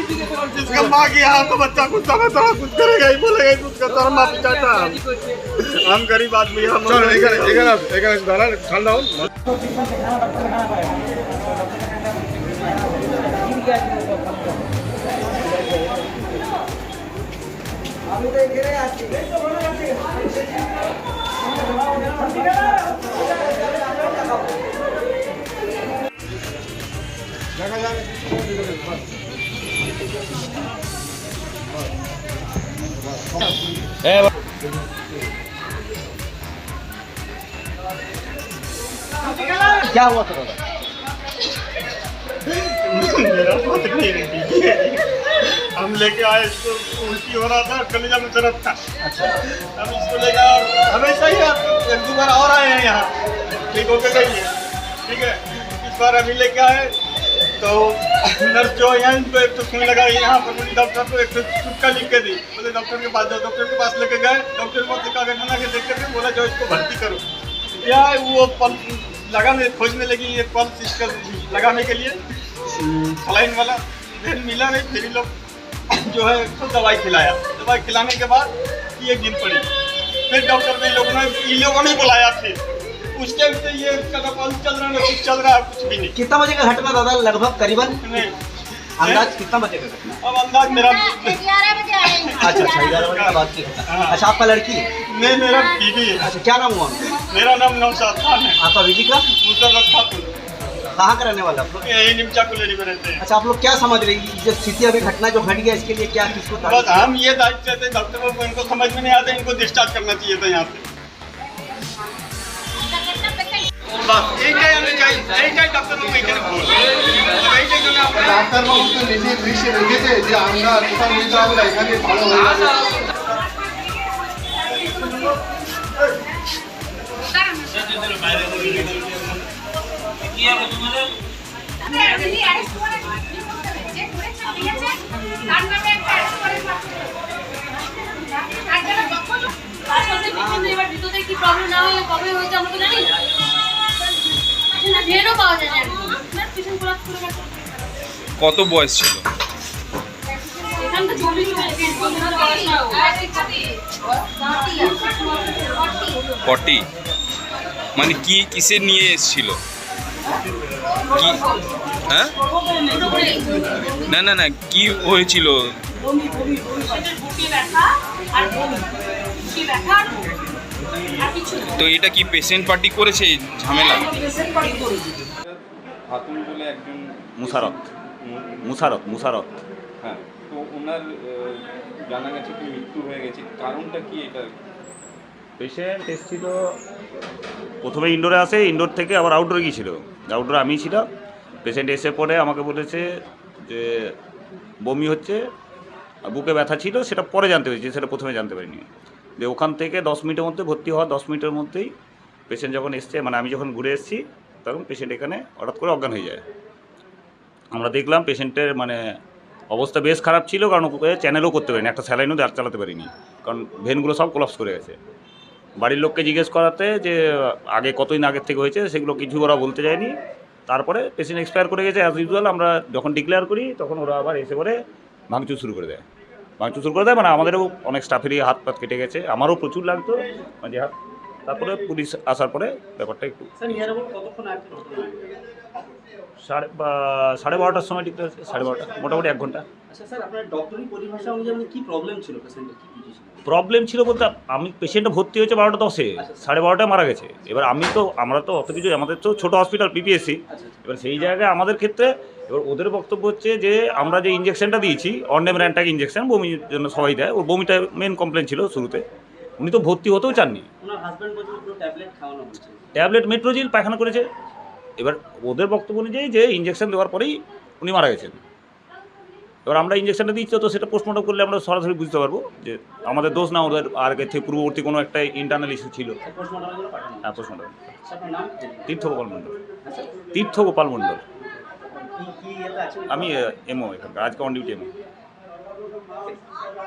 माँ की यहाँ तो बच्चा कुछ समय थोड़ा कुछ करेगा ही बोलेगा कुछ का तरह माफ़ी चाहता है हम गरीब आदमी हम ठंडा देखा जाए क्या हुआ था मेरा हम लेके आए इसको उल्टी हो रहा था कलेजा में दर्द था। अच्छा। हम इसको लेकर हमेशा ही आप एक दो बार और आए हैं यहाँ। ठीक होके गई है। ठीक है? इस बार अभी लेके आए। तो नर्स जो है यहाँ इनको एक तो सुई लगाई यहाँ पर बोली डॉक्टर को एक तो चुटका लिख के दी। बोले, डॉक्टर के पास जाओ, डॉक्टर के पास लेके गए, डॉक्टर को दिखा के मना के देख करके बोला जो इसको भर्ती करो। या वो पल्स लगाने, खोजने लगी, ये पल्स इसका लगाने के लिए। सलाइन वाला फिर मिला नहीं, फिर लोग जो है, उसको दवाई खिलाया। दवाई खिलाने के बाद ये गिर पड़ी। फिर डॉक्टर ने लोगों ने इन लोगों ने बुलाया फिर। उस टाइम से ये पल्स चल रहा है ना कुछ चल रहा है कुछ भी नहीं। कितना बजे का घटना दादा? लगभग करीबन? नहीं। अंदाज कितना बजे का घटना? अब अंदाज मेरा ग्यारह बजे अच्छा अच्छा ग्यारह बजे का बात की हाँ। अच्छा आपका लड़की? है मैं मेरा बीवी है। अच्छा क्या नाम हुआ? मेरा नाम नौशाद खान है। आपका बीवी का? मुसर्रत खातून कहाँ का रहने वाला आप लोग? यही निमचा कुलेरी में रहते हैं। अच्छा आप लोग क्या समझ रहे हैं जो स्थिति अभी घटना जो घट गया इसके लिए क्या किसको बस हम ये दायित्व थे डॉक्टरों को इनको समझ में नहीं आता इनको डिस्चार्ज करना चाहिए था यहाँ से এইটাই আমি চাই এইটাই ডাক্তারবাবু এখানে ভুল এইটাই জন্য ডাক্তারবাবু তো নিজে লিখে রেখেছে যে আমরা কোথাও নিতে হবে না এখানে ভালো হয়ে যাবে। কি প্রবলেম না হলে কবে হয়েছে আমরা তো জানি পাওয়া যায় না কত বয়স ছিল? ফর্টি। মানে কি কিসে নিয়ে এসেছিল? কি? হ্যাঁ? না না না কি হয়েছিল। তো এটা কি পেশেন্ট পার্টি করেছে ঝামেলা? খাতুন বলে একজন মুসারত। মুসারত মুসারত। হ্যাঁ তো ওনার জানা গেছে কি মৃত্যু হয়ে গেছে। কারণটা কি এটা? পেশেন্ট এসেছিল প্রথমে ইনডোরে আসে ইনডোর থেকে আবার আউটডোরে গিয়েছিল। আউটডোরে আমি ছিলাম। পেশেন্ট এসে পরে আমাকে বলেছে যে বমি হচ্ছে বুকে ব্যথা ছিল সেটা পরে জানতে পেরেছি সেটা প্রথমে জানতে পারিনি। যে ওখান থেকে দশ মিনিটের মধ্যে ভর্তি হওয়া দশ মিনিটের মধ্যেই পেশেন্ট যখন এসছে মানে আমি যখন ঘুরে এসেছি তখন পেশেন্ট এখানে হঠাৎ করে অজ্ঞান হয়ে যায়। আমরা দেখলাম পেশেন্টের মানে অবস্থা বেশ খারাপ ছিল কারণ ওকে চ্যানেলও করতে পারিনি, একটা স্যালাইনও দাঁড় চালাতে পারিনি। কারণ ভেনগুলো সব কোলাপস করে গেছে। বাড়ির লোককে জিজ্ঞেস করাতে যে, আগে কতদিন আগের থেকে হয়েছে, সেগুলো কিছু ওরা বলতে যায়নি। তারপরে পেশেন্ট এক্সপায়ার করে গেছে অ্যাজ ইউজুয়াল আমরা যখন ডিক্লেয়ার করি, তখন ওরা আবার এসে করে ভাঙচুর শুরু করে দেয়। ভাঙচুর শুরু করে দেয় মানে আমাদেরও অনেক স্টাফেরই হাত পাত কেটে গেছে। আমারও প্রচুর লাগতো মানে হাত তারপরে পুলিশ আসার পরে ব্যাপারটা একটু সাড়ে সাড়ে বারোটার সময় ঠিক আছে সাড়ে বারোটা মোটামুটি এক ঘণ্টা। আচ্ছা অনুযায়ী মানে প্রবলেম ছিল প্রবলেম বলতে আমি পেশেন্টটা ভর্তি হয়েছে বারোটা দশে সাড়ে বারোটায় মারা গেছে। এবার আমি তো আমরা তো অত কিছু আমাদের তো ছোটো হসপিটাল পিপিএসসি এবার সেই জায়গায় আমাদের ক্ষেত্রে এবার ওদের বক্তব্য হচ্ছে যে আমরা যে ইঞ্জেকশনটা দিয়েছি অন্ডেম র্যান্টাক ইঞ্জেকশন বমির জন্য সবাই দেয় ওর বমিটা মেন কমপ্লেন ছিল শুরুতে। উনি তো ভর্তি হতেও চাননি। ওনার হাজবেন্ড বলছিল পুরো ট্যাবলেট খাওয়ানো হচ্ছে ট্যাবলেট মেট্রোজিল পায়খানা করেছে। এবার ওদের বক্তব্য অনুযায়ী যে ইঞ্জেকশন দেওয়ার পরেই উনি মারা গেছেন। এবার আমরা ইঞ্জেকশনটা দিচ্ছি তো সেটা পোস্টমর্টম করলে আমরা সরাসরি বুঝতে পারব যে আমাদের দোষ না ওদের আর আগে থেকে পূর্ববর্তী কোনো একটা ইন্টারনাল ইস্যু ছিল। হ্যাঁ পোস্টমর্টম আচ্ছা, আপনার নাম? তীর্থ গোপাল মণ্ডল। আচ্ছা তীর্থ গোপাল মণ্ডল আমি এমও এখানকার। আজকে অন ডিউটি এমও